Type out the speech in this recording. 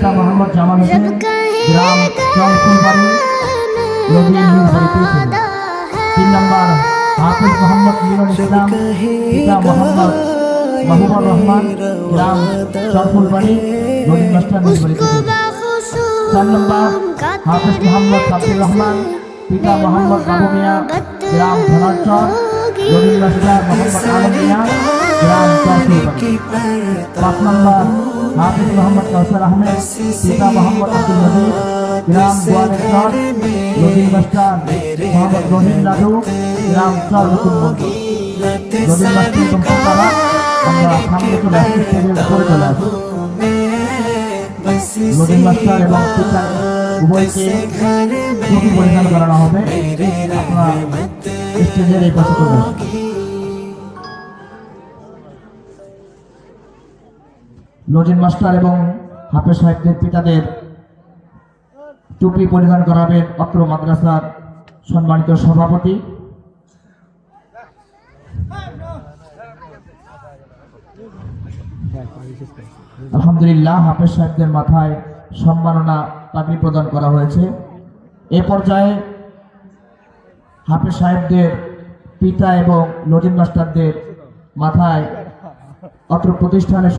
পিতা মোহাম্মদ জামাল হোসেন গ্রাম চলফুলবাড়ি নদী তিন নম্বর হাফিজ মোহাম্মদ মিলন ইসলাম পিতা মোহাম্মদ মাহবুবুর রহমান গ্রাম চলফুলবাড়ি নদী মাস্টার চার নম্বর হাফিজ মোহাম্মদ সাফির রহমান পিতা মোহাম্মদ বাবু মিয়া গ্রাম ধনাচর নদী মাস্টার মোহাম্মদ আলম মিয়া গ্রাম পাঁচ নম্বর হাফিজ মোহাম্মদ কাউসার আহমেদ পিতা মোহাম্মদ আব্দুল নদীর গ্রাম গোয়ালেশ্বর নদীর মাস্টার মোহাম্মদ রহিম লাডু গ্রাম চর নতুন নদীর মাস্টার সম্পর্কারা আমরা সামনে চলে আসছি স্টেজের উপরে চলে আসছি নদীর মাস্টার এবং পিতা উভয়কে টুপি পরিধান করানো হবে আপনারা স্টেজের এই পাশে চলে লজিন মাস্টার এবং হাফেজ সাহেবদের পিতাদের টুপি পরিধান করাবেন অত্র মাদ্রাসার সম্মানিত সভাপতি। আলহামদুলিল্লাহ, হাফেজ সাহেবদের মাথায় সম্মাননা পাগড়ি প্রদান করা হয়েছে। এ পর্যায়ে হাফেজ সাহেবদের পিতা এবং লজিন মাস্টারদের মাথায় অত্র প্রতিষ্ঠানের